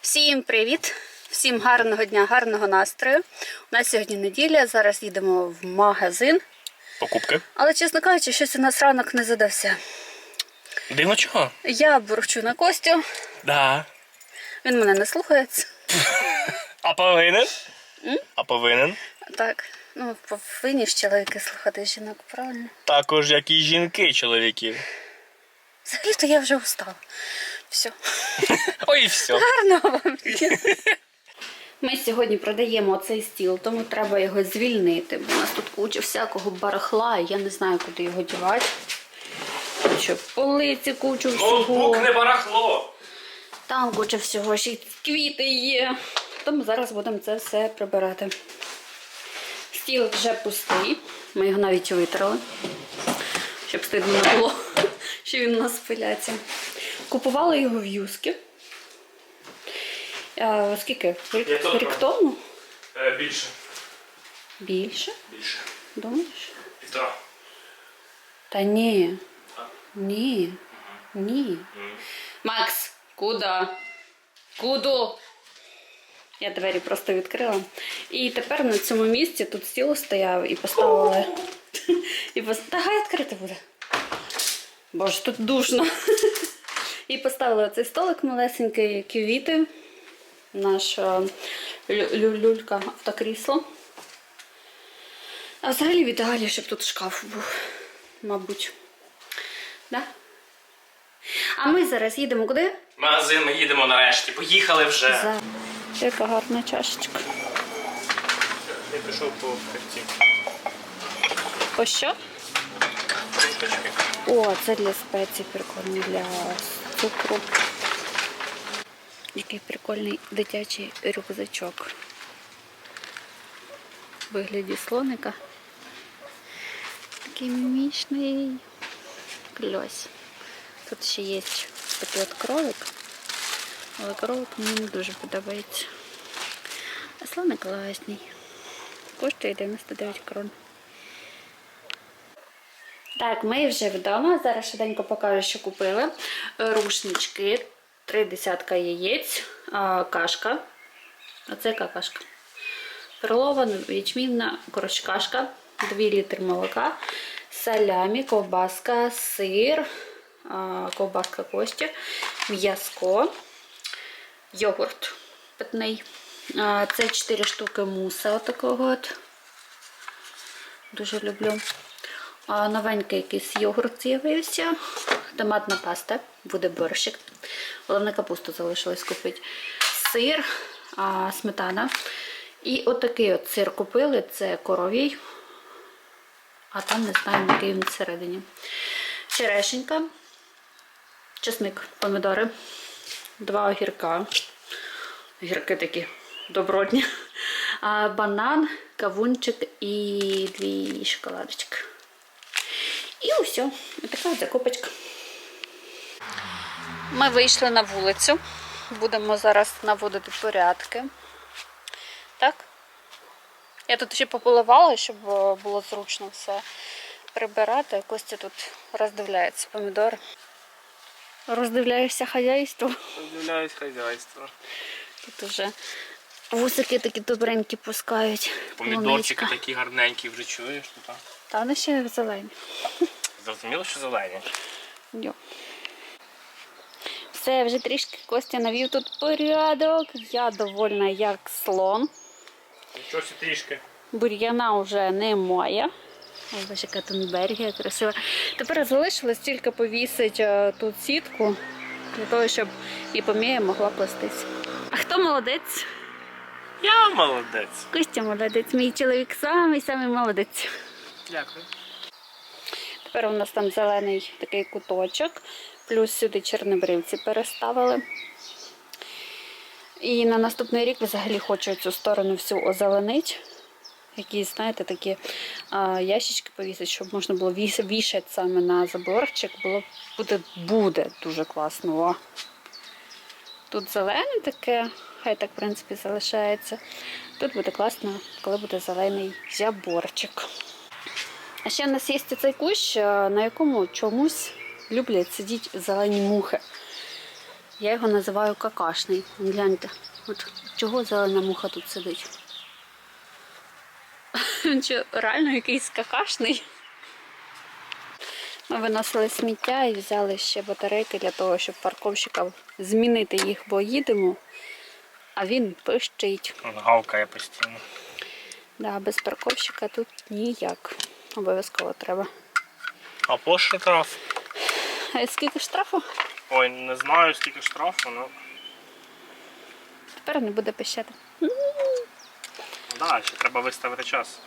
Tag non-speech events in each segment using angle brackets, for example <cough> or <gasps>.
Всім привіт! Всім гарного дня, гарного настрою. У нас сьогодні неділя, зараз їдемо в магазин. Покупки. Але, чесно кажучи, щось у нас ранок не задався. Дивно чого? Я бурчу на Костю, Да. він мене не слухається. <laughs> А повинен? А повинен. Так, ну повинні ж чоловіки слухати жінок, правильно? Також як і жінки чоловіків. Взагалі-то я вже устала. Все. <laughs> Ой, і все. Гарного вам. Ми сьогодні продаємо цей стіл, тому треба його звільнити, бо у нас тут куча всякого барахла, і я не знаю, куди його дівати. Що полиці кучу всього. барахло. Там куча всього, ще й квіти є. Тому зараз будемо це все прибирати. Стіл вже пустий. Ми його навіть витрали, щоб стидно не було, <laughs> що він у нас пиляться. Купували його в юскі. А, скільки? Рік, Я рік тому? Е, більше. Більше? Більше. Думаєш? Півтора. Та ні. Ні. Ні. Макс, куди? Куди? Я двері просто відкрила. І тепер на цьому місці тут стіл стояв і поставили. <laughs> І пос... Та хай відкрити буде. Боже, тут душно. <laughs> І поставили оцей столик малесенький, квіти. Наша лю- лю- люлька автокрісло. А взагалі в ідеалі, щоб тут шкаф був, мабуть. Да? А ми зараз їдемо куди? Магазин, ми їдемо нарешті. Поїхали вже. За. Яка гарна чашечка. Я пішов по карті. По що? О, це для спецій прикольно, для цукру. Який прикольний дитячий рюкзачок. В вигляді слоника. Такий мімічний кльось. Тут ще є такий от кролик. Але кролик мені не дуже подобається. А слоник класний. Коштує 99 крон. Так, ми вже вдома. Зараз швиденько покажу, що купили. Рушнички, три десятка яєць, кашка. Оце яка кашка? Перлова, ячмінна, кашка, 2 літри молока, салямі, ковбаска, сир, ковбаска костя, м'язко, йогурт питний. Це 4 штуки муса отакого от. Дуже люблю. Новенький якийсь йогурт з'явився. Томатна паста, буде борщик. Головне капусту залишилось купити. Сир, сметана. І отакий от сир купили, це коровій. А там не знаю, який він всередині. Черешенька, чесник, помідори, два огірка. Огірки такі добротні. Банан, кавунчик і дві шоколадочки. І все. Така закупочка. Ми вийшли на вулицю. Будемо зараз наводити порядки. Так? Я тут ще пополивала, щоб е, було зручно все прибирати. Костя тут роздивляється помідори. Роздивляєшся хазяйство. Роздивляюсь хазяйство. Тут уже вусики такі добренькі пускають. Помідорчики Полуничка. такі гарненькі вже чуєш. Ну, так. Та вони ще зелені. Зрозуміло, що зелені. Йо. Все, вже трішки Костя навів тут порядок. Я довольна як слон. Нічого сі трішки. Бур'яна вже немає. Боже, яка тут бергія красива. Тепер залишилось тільки повісити е, тут сітку для того, щоб і помія могла плестись. А хто молодець? Я молодець. Костя молодець. Мій чоловік самий самий молодець. Дякую. Тепер у нас там зелений такий куточок, плюс сюди чорнобривці переставили. І на наступний рік взагалі хочу цю сторону всю озеленити. Якісь, знаєте, такі а, ящички повісити, щоб можна було вішати саме на заборчик. Було буде, буде дуже класно. О. Тут зелене таке, хай так, в принципі, залишається. Тут буде класно, коли буде зелений заборчик. А ще в нас є цей кущ, е, на якому чомусь люблять сидіти зелені мухи. Я його називаю какашний. Гляньте, от чого зелена муха тут сидить? <laughs> Він реально якийсь какашний? Ми виносили сміття і взяли ще батарейки для того, щоб парковщикам змінити їх, бо їдемо, а він пищить. Гавкає постійно. Да, без парковщика тут ніяк. Обов'язково треба. А по штраф? А скільки штрафу? Ой, не знаю скільки штрафу, ну. Тепер не буде пищати. Да, ще треба виставити час.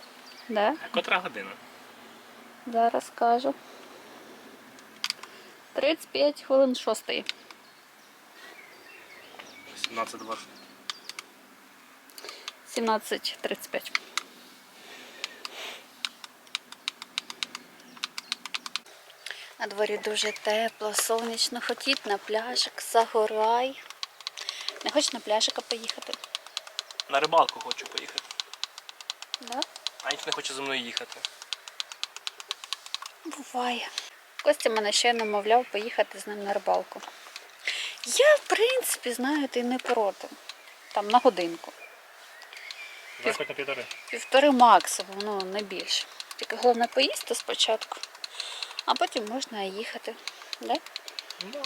Да? Котра година? Зараз кажу. 35 хвилин шостої. 17.20. 17.35. На дворі дуже тепло, сонячно. Хотіть на пляжик, загорай. Не хочеш на пляжика поїхати? На рибалку хочу поїхати. Да? А ніхто не хоче зі мною їхати. Буває. Костя мене ще намовляв поїхати з ним на рибалку. Я, в принципі, знаєте, і не проти. Там на годинку. Хоч на півтори. Півтори максимум, ну не більше. Тільки головне поїсти спочатку, а потім можна їхати. Да? Ну,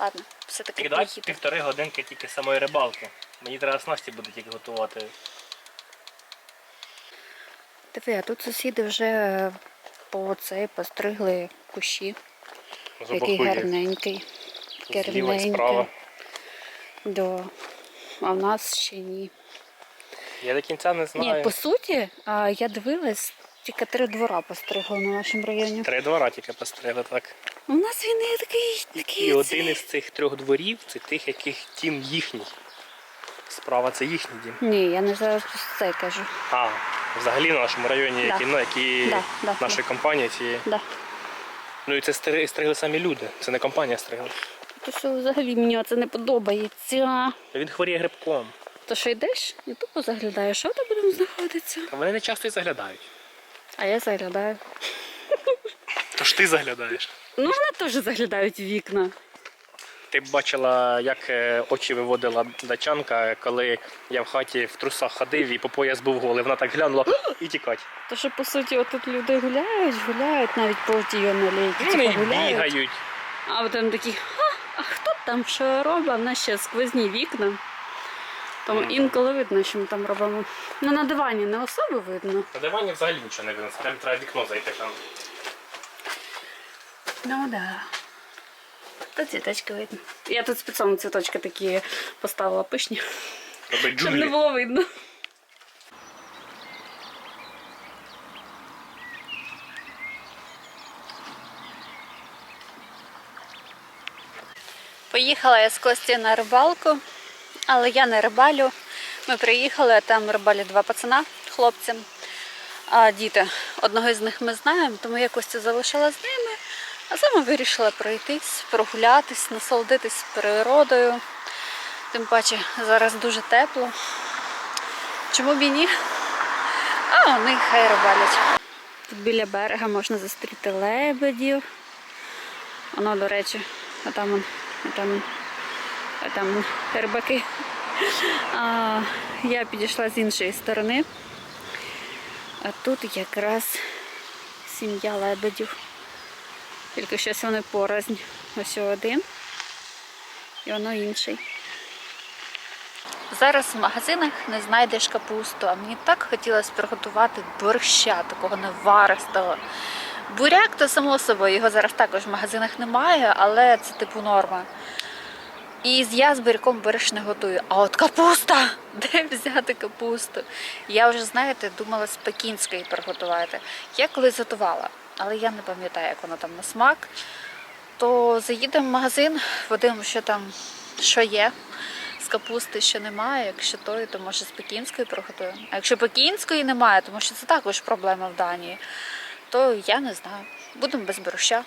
Ладно, все-таки тільки давай півтори годинки тільки самої рибалки. Мені треба снасті буде тільки готувати. Диви, а тут сусіди вже по цей постригли кущі. Який гарненький. Такий Зліва і справа. гарненький. Да. А в нас ще ні. Я до кінця не знаю. Ні, по суті, а, я дивилась, тільки три двора постригли на нашому районі. Три двора тільки постригли, так. У нас він і такий, такий. І один із цих трьох дворів це тих, яких тім їхній. Справа це їхній дім. Ні, я не зараз це кажу. А, взагалі в нашому районі, Да. які, ну, які Да, да, нашої компанії цієї. Да. Ну і це стри- стригли самі люди. Це не компанія стригла. То що взагалі мені це не подобається. Він хворіє грибком. То що йдеш і тупо заглядаєш, що там будемо знаходитися. Та вони не часто і заглядають. А я заглядаю. Тож ти заглядаєш. Ну, вони теж заглядають в вікна. Ти б бачила, як е, очі виводила дачанка, коли я в хаті в трусах ходив і по пояс був голий. Вона так глянула <gasps> і тікать. То що, по суті, отут люди гуляють, гуляють, навіть по тій алейки. Вони типу, і гуляють. бігають. А потім такі, а, а хто там що робить? У нас ще сквозні вікна. Мгм. інколи видно, що ми там робимо. Ну на дивані не особо видно. На дивані взагалі нічого не видно. Там треба вікно зайти там. Ну да. Та цвіточки видно. Я тут спеціально цвіточки такі поставила пишні, щоб не було видно. Поїхала я з Кості на рибалку, але я не рибалю. Ми приїхали, а там рибалі два пацана, хлопці, а діти. Одного з них ми знаємо, тому я Костю залишила з ними. А саме вирішила пройтись, прогулятись, насолодитись природою. Тим паче зараз дуже тепло. Чому б і ні? А вони хай рибалять. Тут біля берега можна зустріти лебедів. Воно, до речі, там, а там, там рибаки. А, я підійшла з іншої сторони. А тут якраз сім'я лебедів. Тільки щось вони порознь. Ось один і воно інший. Зараз в магазинах не знайдеш капусту, а мені так хотілося приготувати борща, такого наваристого. Буряк то само собою, його зараз також в магазинах немає, але це типу норма. І я з буряком борщ не готую. А от капуста! <laughs> Де взяти капусту? Я вже, знаєте, думала з пекінської приготувати. Я колись готувала, але я не пам'ятаю, як воно там на смак. То заїдемо в магазин, подивимо, що там що є. З капусти що немає, якщо тої, то може з пекінської приготуємо. А якщо пекінської немає, тому що це також проблема в Данії, то я не знаю. Будемо без борща.